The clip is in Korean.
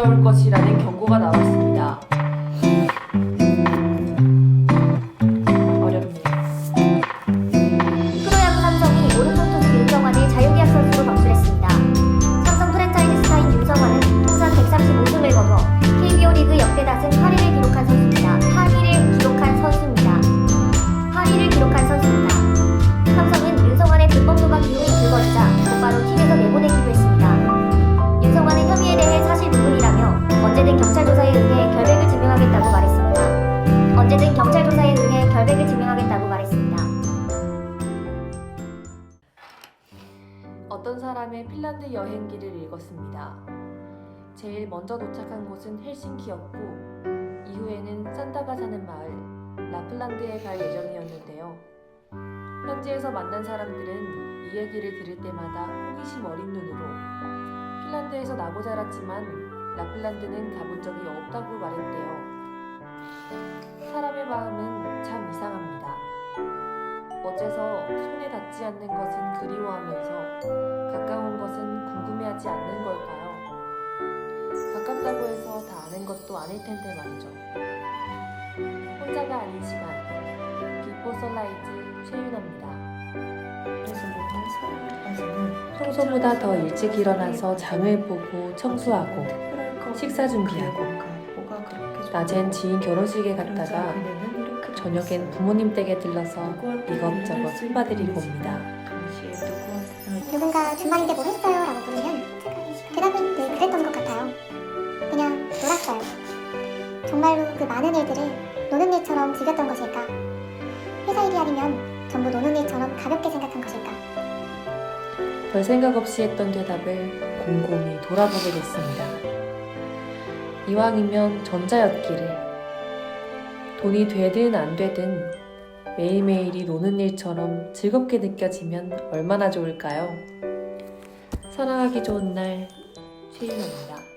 찾아올 것이라는 경고가 나왔습니다. 사람의 핀란드 여행기를 읽었습니다. 제일 먼저 도착한 곳은 헬싱키였고 이후에는 산타가 사는 마을 라플란드에 갈 예정이었는데요. 현지에서 만난 사람들은 이 얘기를 들을 때마다 호기심 어린 눈으로 핀란드에서 나고 자랐지만 라플란드는 가본 적이 없다고 말했대요. 사람의 마음은 참 이상합니다. 어째서 손에 닿지 않는 것은 그리워하면서 가까운 것은 궁금해하지 않는 걸까요? 가깝다고 해서 다 아는 것도 아닐 텐데 말이죠. 혼자가 아닌 시간 기포 선라이즈 최윤아입니다. 평소보다 더 일찍 일어나서 장을 보고 청소하고 식사 준비하고 낮엔 지인 결혼식에 갔다가 저녁엔. 부모님 댁에 들러서 이것저것 손봐드리고 옵니다. 누군가 주말인데 뭐 했어요? 라고 물으면 대답은 늘 그랬던 것 같아요. 그냥 놀았어요. 정말로 그 많은 일들을 노는 일처럼 즐겼던 것일까? 회사 일이 아니면 전부 노는 일처럼 가볍게 생각한 것일까? 별 생각 없이 했던 대답을 곰곰이 돌아보게 됐습니다. 이왕이면 전자였기를. 돈이 되든 안 되든 매일매일이 노는 일처럼 즐겁게 느껴지면 얼마나 좋을까요? 사랑하기 좋은 날, 최윤아입니다.